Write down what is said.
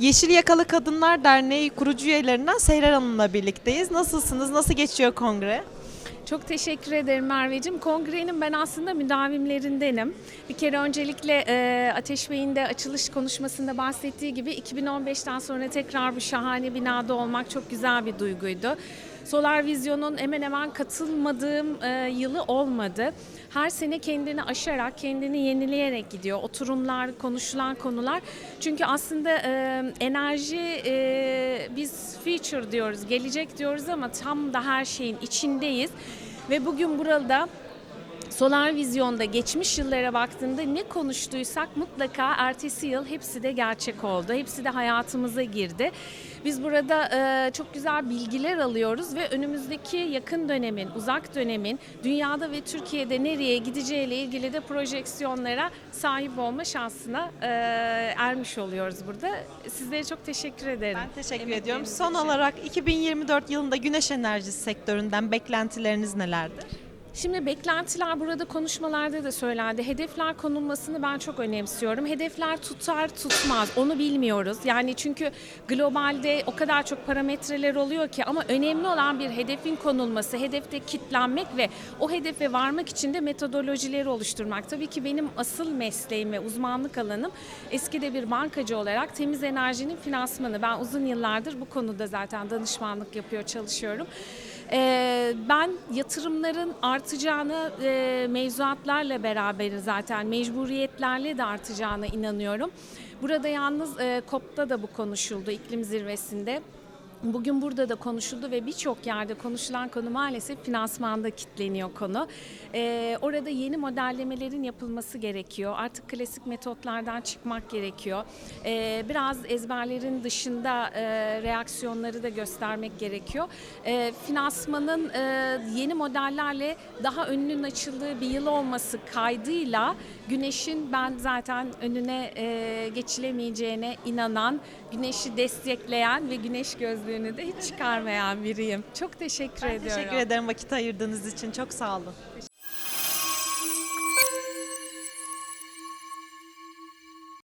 Yeşil Yakalı Kadınlar Derneği kurucu üyelerinden Seyran Hanım'la birlikteyiz. Nasılsınız? Nasıl geçiyor kongre? Çok teşekkür ederim Merveciğim. Kongrenin ben aslında müdavimlerindenim. Bir kere öncelikle e, Ateş Bey'in de açılış konuşmasında bahsettiği gibi 2015'ten sonra tekrar bu şahane binada olmak çok güzel bir duyguydu. Solar Vizyon'un hemen hemen katılmadığım e, yılı olmadı. Her sene kendini aşarak, kendini yenileyerek gidiyor. Oturumlar, konuşulan konular. Çünkü aslında e, enerji e, biz future diyoruz, gelecek diyoruz ama tam da her şeyin içindeyiz. Ve bugün burada Solar Vizyon'da geçmiş yıllara baktığımda ne konuştuysak mutlaka ertesi yıl hepsi de gerçek oldu. Hepsi de hayatımıza girdi. Biz burada e, çok güzel bilgiler alıyoruz ve önümüzdeki yakın dönemin, uzak dönemin dünyada ve Türkiye'de nereye gideceğiyle ilgili de projeksiyonlara sahip olma şansına e, ermiş oluyoruz burada. Sizlere çok teşekkür ederim. Ben teşekkür Emekleriniz ediyorum. Son için. olarak 2024 yılında güneş enerjisi sektöründen beklentileriniz nelerdir? Şimdi beklentiler burada konuşmalarda da söylendi. Hedefler konulmasını ben çok önemsiyorum. Hedefler tutar tutmaz onu bilmiyoruz. Yani çünkü globalde o kadar çok parametreler oluyor ki ama önemli olan bir hedefin konulması, hedefte kitlenmek ve o hedefe varmak için de metodolojileri oluşturmak. Tabii ki benim asıl mesleğim ve uzmanlık alanım eskide bir bankacı olarak temiz enerjinin finansmanı. Ben uzun yıllardır bu konuda zaten danışmanlık yapıyor, çalışıyorum. Ee, ben yatırımların artacağını e, mevzuatlarla beraber zaten mecburiyetlerle de artacağına inanıyorum. Burada yalnız e, COP'ta da bu konuşuldu iklim zirvesinde. Bugün burada da konuşuldu ve birçok yerde konuşulan konu maalesef finansmanda kitleniyor konu. Ee, orada yeni modellemelerin yapılması gerekiyor. Artık klasik metotlardan çıkmak gerekiyor. Ee, biraz ezberlerin dışında e, reaksiyonları da göstermek gerekiyor. Ee, finansmanın e, yeni modellerle daha önünün açıldığı bir yıl olması kaydıyla güneşin ben zaten önüne e, geçilemeyeceğine inanan, güneşi destekleyen ve güneş gözlüğünü de hiç çıkarmayan biriyim. Çok teşekkür Ben ediyorum. teşekkür ederim vakit ayırdığınız için. Çok sağ olun.